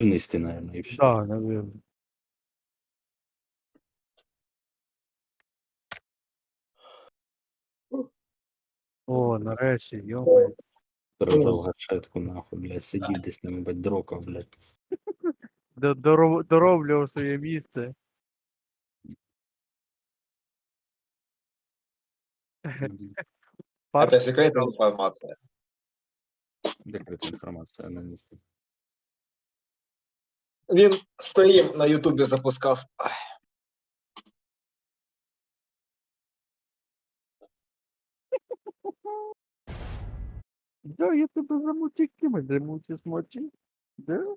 Вынести, наверное, и все. Да, наверное. О, нарешті, йома. Продал гашетку, нахуй, блядь, сидів десь там, блядь, дрокав, блядь. Дороблював своє місце. Пар- Это секретная информация. Інформація на місці. Він стрім на Ютубі запускав. Да, я тебе замучив, ти мене замучив смочи. Да?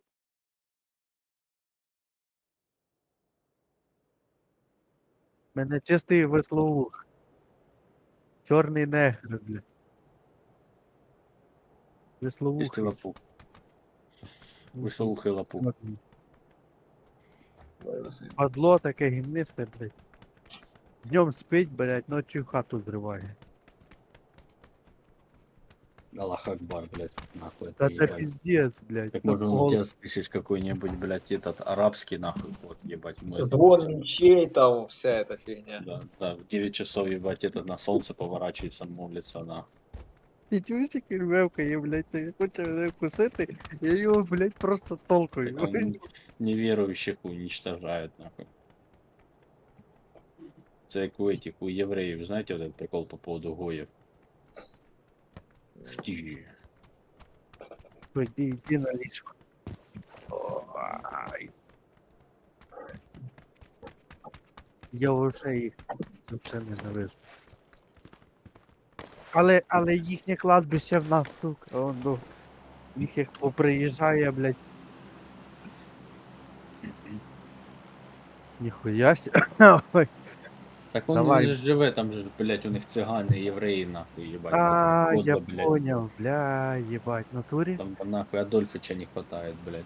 Мене чистий веслоух. Чорний негр, бля. Веслоух. Чистий лапук. Вислоухий лапук. Падло таке гімнисте, блядь. Днем спить, блядь, ночью хату зриває. Аллах Акбар, блядь, нахуй. Та это це ебать. піздець, блядь. Как Та можно пол- у тебя слышишь какой-нибудь, блядь, этот арабский, нахуй, вот, ебать. мы это Звон слышим. мечей там, вся эта фигня. Да, да, в 9 часов, ебать, этот на солнце поворачивается, молится, На. І він блядь, ти хоче мене вкусити, я його, блядь, просто толкаю. Неверующих уничтожает, нахуй. Це як у этих, у євреїв, знаєте, вот этот прикол по поводу гоїв? Хті. Іди, іди на ліжко. Ой. Я вже їх вже ненавижу. Але, але їхнє кладбище в нас, сука, он, ну, їх як поприїжджає, блядь. Ніхуя ся. Ой. Так он Давай. же живе, там же, блядь, у них цигани, євреї, нахуй, ебать. А, вот, я вот, блядь. понял, бля, ебать, в натурі? Там бы, нахуй Адольфича не хватает, блядь.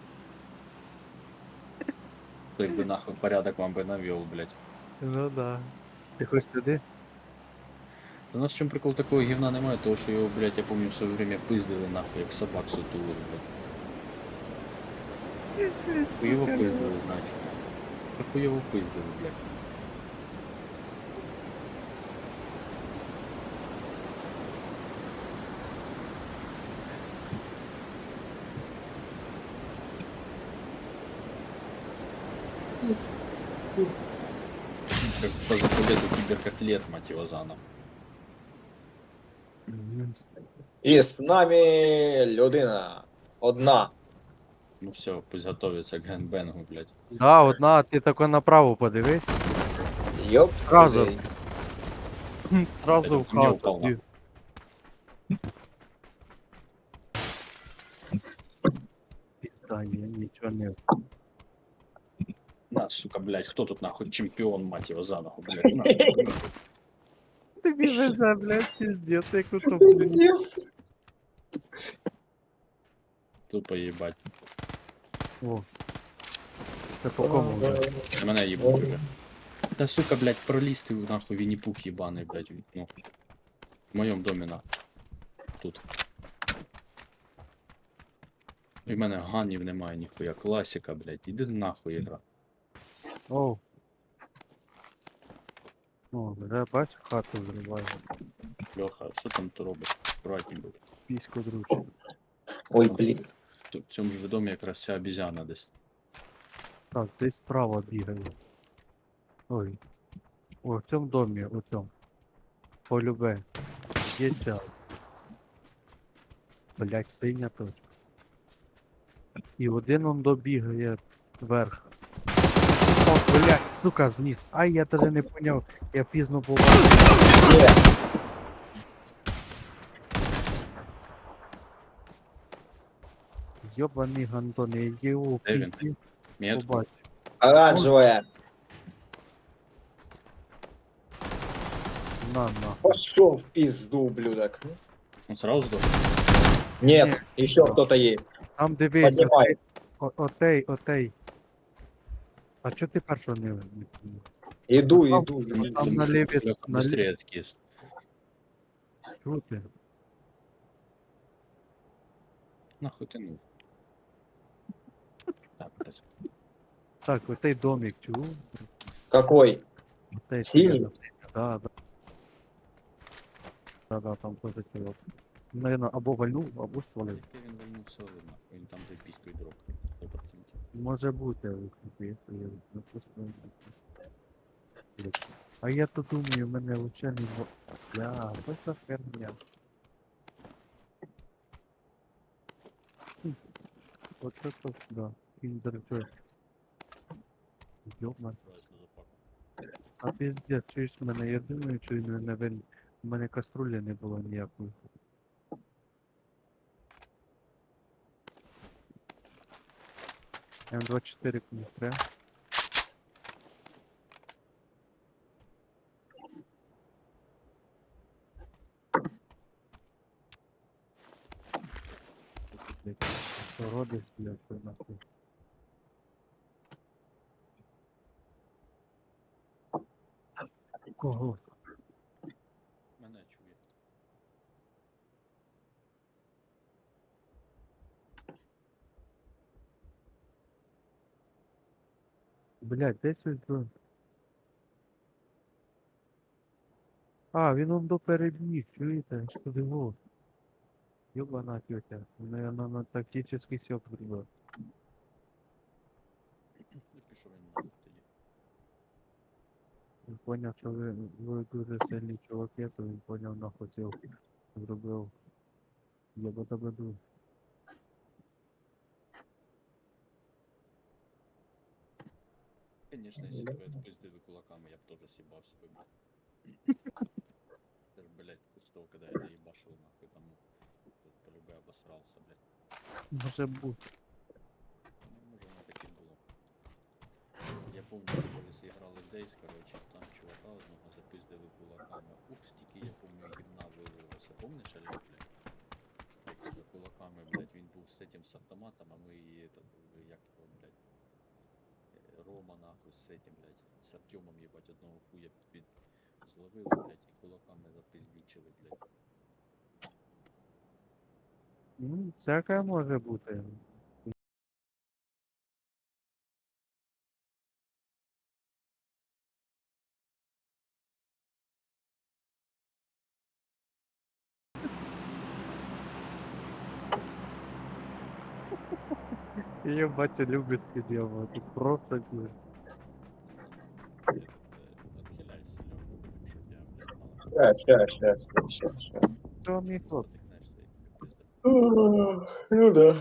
Той бы нахуй порядок вам бы навел, блядь. Ну да. Ти хоч туди? У нас в чем прикол такого гівна немає, того що його, блядь, я помню, в своє время пиздили нахуй, як собак сутулили, блядь. Хуйово пиздили, значить. Та Хуйово пиздили, блядь. Как по заповеду киберкотлет, мать его, заново. Мгм. І з нами людина. Одна. Ну все, пусть готовится к гэнбэнгу, блядь. Да, одна, ти тако направо подивись. Йоп. Зразу. туди. Сразу в Это мне упал, хату. Пізда, я нічого не. На, сука, блядь, кто тут нахуй чемпион, мать его, за нахуй, блядь. На, Тобі везе, блядь, піздець, як у то, блядь. Тупо ебать. О. Це по кому вже? На мене їбуть уже. Та сука, блядь, проліз ти нахуй Вінні-Пух єбаний, блядь, в вікно. В моєму домі на. Тут. І в мене ганів немає ніхуя. Класика, блядь. Іди нахуй гра. Оу. О, вже бач, хату зриває. Льоха, що там ти робиш? Аккуратні будь. Пісько друче. Ой, блін. Тут в цьому ж домі якраз ця обізяна десь. Так, десь справа бігає. Ой. О, в цьому домі, у цьому. Полюбе. Є час. Блять, синя точка. І один он добігає вверх. О, блять, сука, зніс. Ай, я даже не поняв. Я пізно побачив. Є. Йобаний гандон, я його Де він? пізді Мет? побачив. Оранжевая. На, на. Пошел в пизду, ублюдок. Он сразу здох? Нет, еще кто-то есть. Там дивись, Поднімай. отей, о- отей, отей. А чого ти першого не не- Иду, Там- иду. Ну, там на ліві, Льоха, на ліві, быстрее откис. чути? Нахуй ти ну. Так, блядь. Так, оцей домик чув? Какой? Оцей Синій? що я на- Да, да. Да, да, там теж тіло. Наверно, або вальнув, або свалив. Яке він вольнув все Може бути, але я просто не. А я то думаю, мене лише не бо. Я, що за херня? Хм. От це то, да. Joy. Йома. А пиздец, чуєш мене, я думаю, він мене вин... У мене каструлі не було ніякої. М24 комусь треба. Родиш, блядь, нахуй. Кого? Мене чує. Блядь, десь ось до... А, він он до перебіг, чуєте? Що його? Ёбана тетя. Наверное, на тактический сёк пішов він поняв, що ви, ви дуже сильні чуваки, то він поняв нахуй цього зробив. Я тебе Конечно, если бы отпиздили кулаками, я бы тоже съебался бы, блядь. Даже, блядь, после того, когда я заебашил, нахуй, там, тут по-любе обосрался, блядь. Може бути. Ну, може, воно таке було. Я помню, коли зіграли в Дейс, короче, там чувака одного запиздили кулаками. Ух, стільки, я помню, гімна вилилося. Помниш, Олег, блядь? Як тебе кулаками, блядь, він був з этим з автоматом, а ми і этот, як його, блядь, е, Рома, нахуй, з этим, блядь, з Артемом, їбать, одного хуя під зловили, блядь, і кулаками запиздічили, блядь. Ну, всяке може бути. Ее батя любит переделывать. Просто блин. Сейчас, сейчас, сейчас, сейчас, сейчас. он. Ну да.